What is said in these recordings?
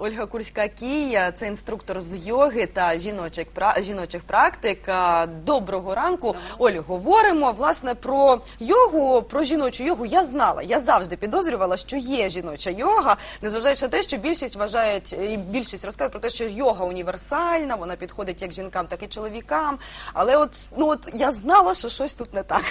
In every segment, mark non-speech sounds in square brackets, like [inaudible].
Ольга Курська Кія, це інструктор з йоги та жіночих, жіночих практик. Доброго ранку. Олю, говоримо власне про йогу, про жіночу йогу. Я знала, я завжди підозрювала, що є жіноча йога, незважаючи на те, що більшість вважають і більшість розказує про те, що йога універсальна, вона підходить як жінкам, так і чоловікам. Але от ну от я знала, що щось тут не так.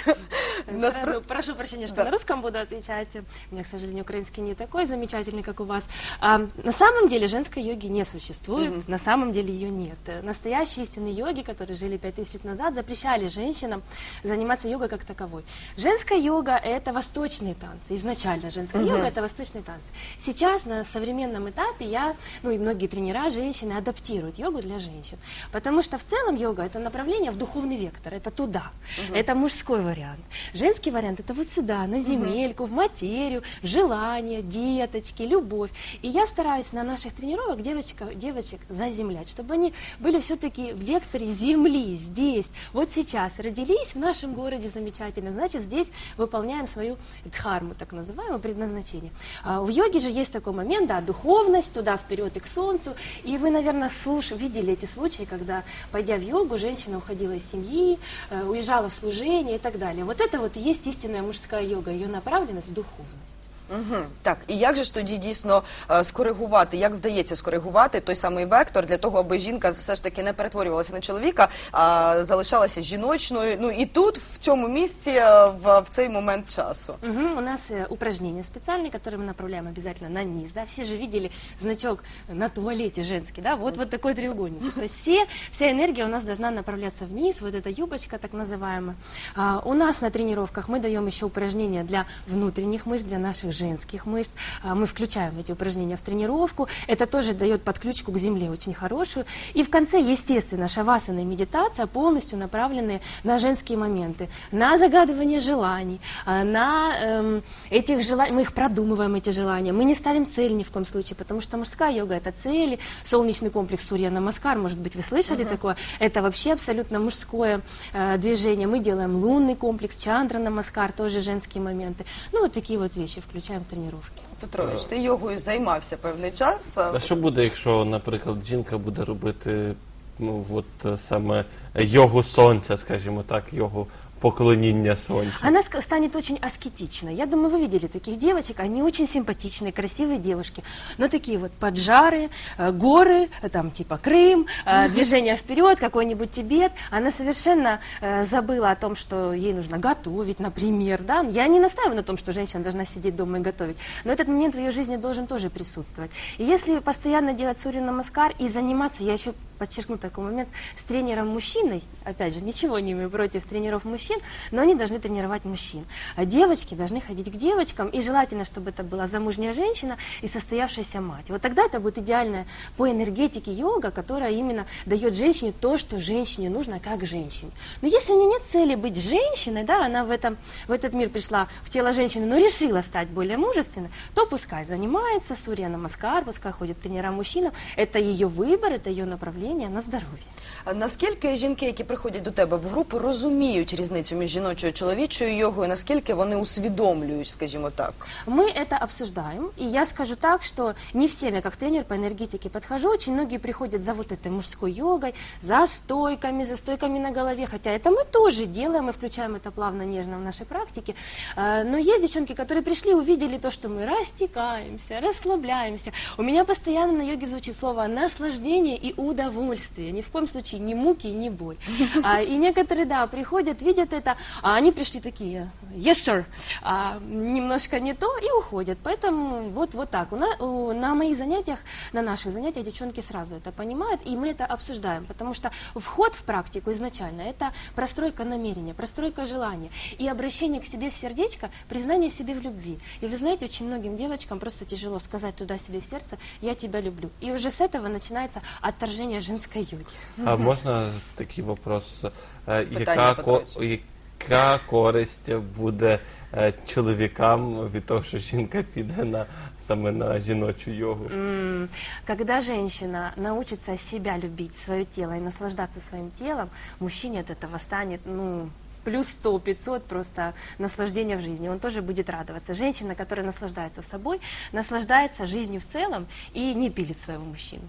Наспра- Сразу прошу прощения, что Да. на русском буду отвечать. У меня, к сожалению, украинский не такой замечательный, как у вас. А, на самом деле женской йоги не существует, на самом деле ее нет. Настоящие истинные йоги, которые жили 5000 лет назад, запрещали женщинам заниматься йогой как таковой. Женская йога – это восточные танцы. Изначально женская йога – это восточные танцы. Сейчас на современном этапе я, ну и многие тренера, женщины адаптируют йогу для женщин. Потому что в целом йога – это направление в духовный вектор, это туда. Это мужской вариант. Женский вариант – это вот сюда, на земельку, в материю, желание, деточки, любовь. И я стараюсь на наших тренировок девочек, девочек заземлять, чтобы они были все-таки в векторе земли, здесь, вот сейчас. Родились в нашем городе замечательно, значит, здесь выполняем свою дхарму, так называемое предназначение. А в йоге же есть такой момент, да, духовность, туда вперед и к солнцу. И вы, наверное, слуш... видели эти случаи, когда, пойдя в йогу, женщина уходила из семьи, э, уезжала в служение и так далее. Вот это вот и есть истинная мужская йога, ее направленность в духовность. Угу. Так, і як же ж тоді дійсно е, скоригувати, як вдається скоригувати той самий вектор для того, аби жінка все ж таки не перетворювалася на чоловіка, а залишалася жіночною. Ну і тут, в цьому місці, е, в, в цей момент часу. Мгм, У нас э, упражнения специальные, которые мы направляем обязательно на низ. Да? Все же видели значок на туалете женский, да? Вот, вот такой треугольничек. То есть все, вся энергия у нас должна направляться вниз, вот эта юбочка так называемая. А, у нас на тренировках мы даем еще упражнения для внутренних мышц, для наших женских мышц. А, мы включаем эти упражнения в тренировку. Это тоже дает подключку к земле очень хорошую. И в конце, естественно, шавасана и медитация полностью направлены на женские моменты, на загадывание желаний, а, на эм, этих желаний, мы их продумываем, эти желания, мы не ставим цель ни в коем случае, потому что мужская йога – это цели, солнечный комплекс Сурья Намаскар, может быть, вы слышали такое, это вообще абсолютно мужское э, движение, мы делаем лунный комплекс, Чандра Намаскар, тоже женские моменты, ну, вот такие вот вещи включаем в тренировки. Петрович, ти йогою займався певний час. А що буде, якщо, наприклад, жінка буде робити ну, от е, саме йогу сонця, скажімо так, йогу поклоніння сонцю? Она станет очень аскетичной. Я думаю, вы видели таких девочек. Они очень симпатичные, красивые девушки. Но такие вот поджары, э, горы, э, там типа Крым, э, [laughs] движение вперед, какой-нибудь Тибет. Она совершенно забыла о том, что ей нужно готовить, например. Да? Я не настаиваю на том, что женщина должна сидеть дома и готовить. Но этот момент в ее жизни должен тоже присутствовать. И если постоянно делать Сурью Намаскар и заниматься, я еще подчеркну такой момент, с тренером мужчиной, опять же, ничего не имею против тренеров мужчин, но они должны тренировать мужчин. А девочки должны ходить к девочкам, и желательно, чтобы это была замужняя женщина и состоявшаяся мать. Вот тогда это будет идеальная по энергетике йога, которая именно дает женщине то, что женщине нужно как женщине. Но если у нее нет цели быть женщиной, да, она в, этом, в этот мир пришла в тело женщины, но решила стать более мужественной, то пускай занимается Сурья Намаскар, пускай ходит к тренерам мужчинам. Это ее выбор, это ее направление на здоровье. А Наскільки жінки, які приходять до тебе в групу, розуміють різницю між жіночою і чоловічою йогою, наскільки вони усвідомлюють, скажімо так? Мы это обсуждаем, и я скажу так, что не всем я как тренер по энергетике подхожу, очень многие приходят за вот этой мужской йогой, за стойками, за стойками на голове, хотя это мы тоже делаем, мы включаем это плавно, нежно в нашей практике, Э, но есть девчонки, которые пришли, увидели то, что мы растекаемся, расслабляемся, у меня постоянно на йоге звучит слово наслаждение и удовольствие, ни в коем случае ни муки, ни боль. А, И некоторые, да, приходят, видят это, а они пришли такие, yes, sir, а, немножко не то и уходят. Поэтому вот, вот так. У на, у- на моих занятиях, на наших занятиях девчонки сразу это понимают, и мы это обсуждаем, потому что вход в практику изначально это простройка намерения, простройка желания и обращение к себе в сердечко, признание себе в любви. И вы знаете, очень многим девочкам просто тяжело сказать туда себе в сердце «я тебя люблю». И уже с этого начинается отторжение женской йоги. А можна такий вопрос? Е, Питання, Яка, ко- Петрович. яка користь буде е, чоловікам від того, що жінка піде на саме на жіночу йогу? М, Когда женщина научится себя любить, свое тело и наслаждаться своим телом, мужчине от этого станет, ну, плюс 100, 500 просто наслаждения в жизни. Он тоже будет радоваться. Женщина, которая наслаждается собой, наслаждается жизнью в целом и не пилит своего мужчину.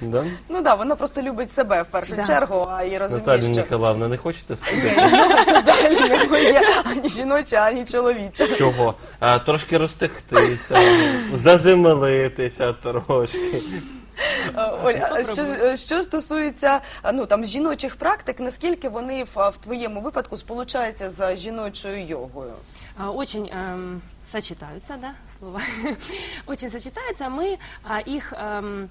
Да? Ну да, вона просто любить себе в першу Да. чергу, а і розуміє, Наталія що Ніколаївна, не хочете сходити? йога це взагалі не моє ані жіноче, ані чоловіче. Чого? А, трошки розтектися, заземелитися трошки. Е, Оль, а що, що стосується а, ну там жіночих практик, наскільки вони в, в твоєму випадку сполучаються з жіночою йогою? А, Очень эм, сочетаются, да, слова. [laughs] Очень сочетаются. Мы а, их эм,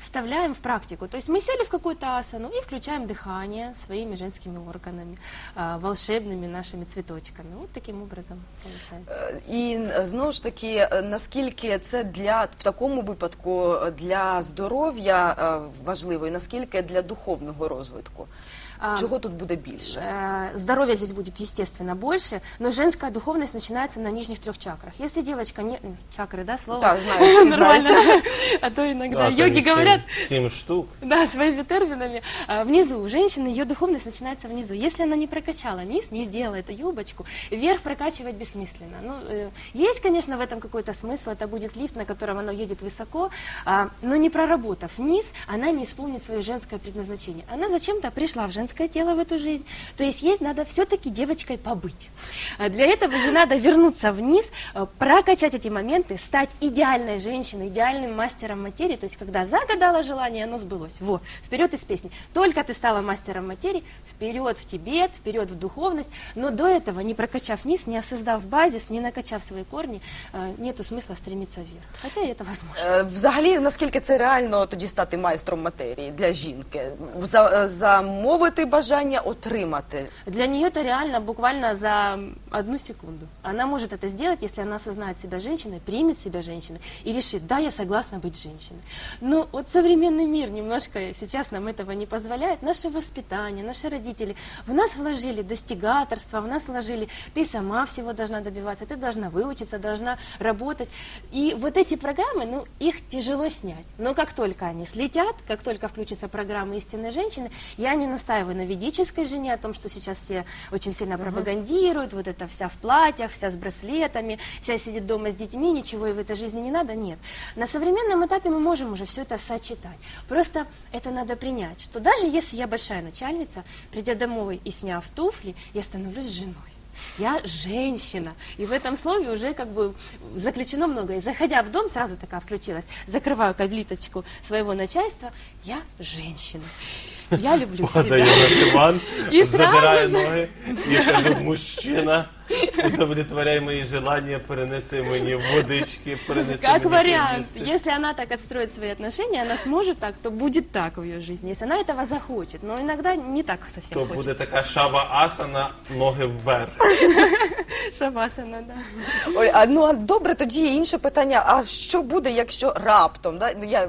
вставляем в практику. То есть мы сели в какую-то асану и включаем дыхание своими женскими органами, а, волшебными нашими цветочками. Вот таким образом получается. Е, І е, знову ж таки, е, наскільки це для в такому випадку е, для здоров'я е, важливо, і наскільки для духовного розвитку? А, Чого тут буде більше? Э, Здоровья здесь будет, естественно, больше, но женская духовность начинается на нижних трех чакрах. Если девочка не... м, Чакры, да, слово? Так, знаю, всі [laughs] Нормально. знають. [laughs] А то иногда А, то йоги їх сім- говорят, Сім штук. Да, своими терминами. А, Внизу у женщины ее духовность начинается внизу. Если она не прокачала низ, не сделала эту юбочку, вверх прокачивать бессмысленно. Ну, э, есть, конечно, в этом какой-то смысл. Это будет лифт, на котором она едет высоко, а, но не проработав низ, она не исполнит свое женское предназначение. Она зачем-то пришла в женское тело в эту жизнь. То есть ей надо все-таки девочкой побыть. А Для этого ей надо вернуться вниз, э, прокачать эти моменты, стать идеальной женщиной, идеальным мастером материи. То есть, когда загадала желание, оно сбылось. Во, вперед из песни. Только ты стала мастером материи, вперед в Тибет, вперед в духовность. Но до этого, не прокачав вниз, не осоздав базис, не накачав свои корни, э, нету смысла стремиться вверх. Хотя и это возможно. Е, Взагалі, наскільки це реально тоді стати майстром матерії для жінки? За, замовити бажання, отримати. Для нее это реально буквально за одну секунду. Она может это сделать, если она осознает себя женщиной, примет себя женщиной и решит, да, я согласна быть женщиной. Но вот современный мир немножко сейчас нам этого не позволяет. Наше воспитание, наши родители в нас вложили достигаторство, в нас вложили, ты сама всего должна добиваться, ты должна выучиться, должна работать. И вот эти программы, ну, их тяжело снять. Но как только они слетят, как только включится программа истинной женщины, я не настаиваю на ведической жене, о том, что сейчас все очень сильно пропагандируют, вот это вся в платьях, вся с браслетами, вся сидит дома с детьми, ничего ей в этой жизни не надо. Нет. На современном этапе мы можем уже все это сочетать. Просто это надо принять, что даже если я большая начальница, придя домой и сняв туфли, я становлюсь женой. Я женщина. И в этом слове уже как бы заключено многое. Заходя в дом, сразу такая включилась. Закрываю каблиточку своего начальства. Я женщина. Я люблю Падаю себя. на диван, І забираю зразу ж- ноги і кажу, мужчина, удовлетворяй мої желання, перенеси мені водички, перенеси Как мені вариант, поїсти. если она так отстроит свои отношения, она сможет так, то будет так в ее жизни, если она этого захочет. Но иногда не так совсем То хочет. буде така шава асана, ноги вверх. [laughs] Шавасана, да. Оль, а ну а добре, тоді є інше питання. А що буде, якщо раптом? Да? Ну, я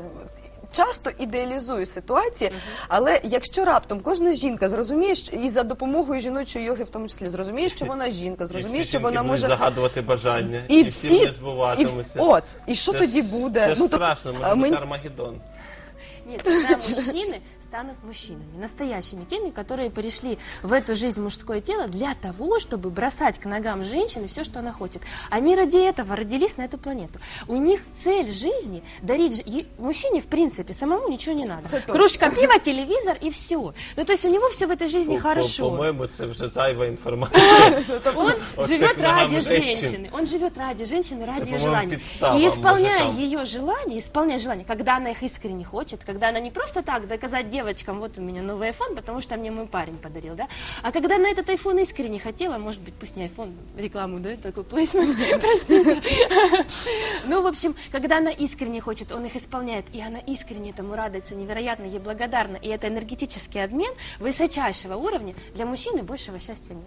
часто ідеалізую ситуації, але якщо раптом кожна жінка зрозуміє, що і за допомогою жіночої йоги, в тому числі, зрозуміє, що вона жінка, [laughs] зрозуміє, що вона може. загадувати бажання, І і, всі, не і вс- от, і що Це тоді буде? Це Ну, страшно, може бути Армагеддон. Нет, тогда [laughs] мужчины станут мужчинами, настоящими, теми, которые пришли в эту жизнь в мужское тело для того, чтобы бросать к ногам женщины все, что она хочет. Они ради этого родились на эту планету. У них цель жизни дарить ж- е- мужчине, в принципе, самому ничего не надо. Это точно. Кружка пива, телевизор и все. Ну, то есть у него все в этой жизни По- по- хорошо. По-моєму, це вже зайва інформація. [laughs] Он Вот [laughs] живет к ногам ради женщин. женщины. Он живет ради женщины, ради ее по-моему, желаний. подстава И исполняя мужикам. ее желания, исполняя желания, когда она их искренне хочет, когда она не просто так доказать девочкам, вот у меня новый iPhone, потому что мне мой парень подарил, да, а когда она этот iPhone искренне хотела, может быть, пусть не iPhone, рекламу, да, такой плейсмент, [laughs] простите. [laughs] Ну, в общем, когда она искренне хочет, он их исполняет, и она искренне этому радуется, невероятно ей благодарна, и это энергетический обмен высочайшего уровня, для мужчины большего счастья нет.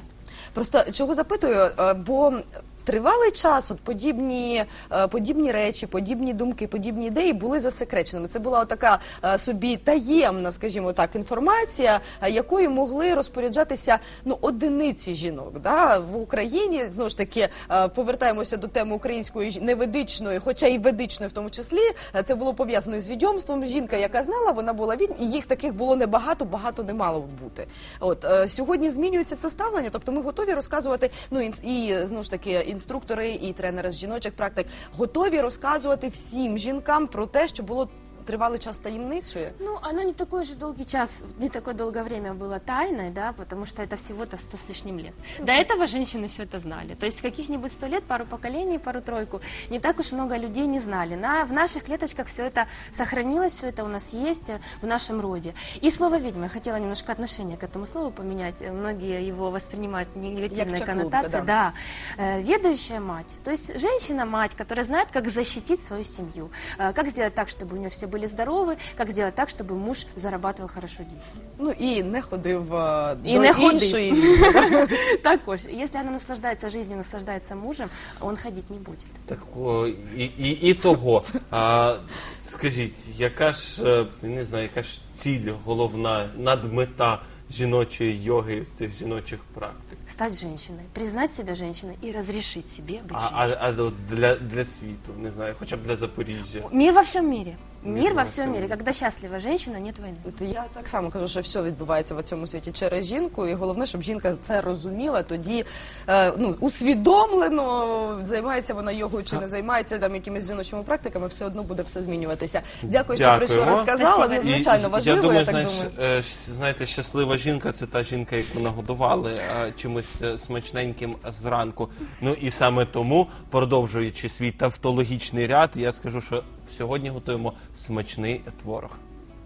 Просто чого запитую, е, бо тривалий час от подібні, е, подібні речі, подібні думки, подібні ідеї були засекреченими. Це була така е, собі таємна, скажімо так, інформація, е, якою могли розпоряджатися ну одиниці жінок. Да? В Україні знову ж таки е, повертаємося до теми української неведичної, хоча і ведичної в тому числі. Це було пов'язано з відьомством. Жінка, яка знала, вона була відьм, і їх таких було небагато, багато не мало бути. От сьогодні змінюється це ставлення, тобто ми готові розказувати. Ну і, і знову ж таки інструктори і тренери з жіночих практик готові розказувати всім жінкам про те, що було тривалий час таємничою. Ну, она не такой же долгий час, не такое долгое время было тайной, да, потому что это всего-то сто с лишним лет. До этого женщины все это знали. То есть каких-нибудь сто лет, пару поколений, пару-тройку, не так уж много людей не знали. На, в наших клеточках все это сохранилось, все это у нас есть э, в нашем роде. И слово «ведьма», я хотела немножко отношение к этому слову поменять. Э, Многие его воспринимают негативной коннотацией. да. Да, Э, ведающая мать, то есть женщина-мать, которая знает, как защитить свою семью, как сделать так, чтобы у нее все были здоровы, как сделать так, чтобы муж зарабатывал хорошо деньги. Ну і не ходив е, І до не ходив. іншої жінки. [laughs] Також, если она наслаждается жизнью, наслаждается мужем, он ходить не будет. Так о, і, і, і того. А, скажіть, яка ж е, не знаю, яка ж ціль головна, надмета жіночої йоги цих жіночих практик? Стать женщиной, признать себя женщиной и разрешить себе быть А, а, женщиной. а от для, для світу, не знаю, хоча б для Запоріжжя. Мир во всем мире. Мир, во всем всем мире. мире. Когда нет войны. От Я так само кажу, що все відбувається в цьому світі через жінку, і головне, щоб жінка це розуміла. Тоді е, ну усвідомлено займається вона йогою чи не займається там якимись жіночими практиками, все одно буде все змінюватися. Дякую, що Дякуємо. прийшла, розказала. Спасибо. Надзвичайно І, важливо. Я думаю, я так знаєш, думаю. е, щ- знаєте, щаслива жінка це та жінка, яку нагодували е, чимось е, смачненьким зранку. Ну і саме тому, продовжуючи свій тавтологічний ряд, я скажу, що сьогодні готуємо смачний творог.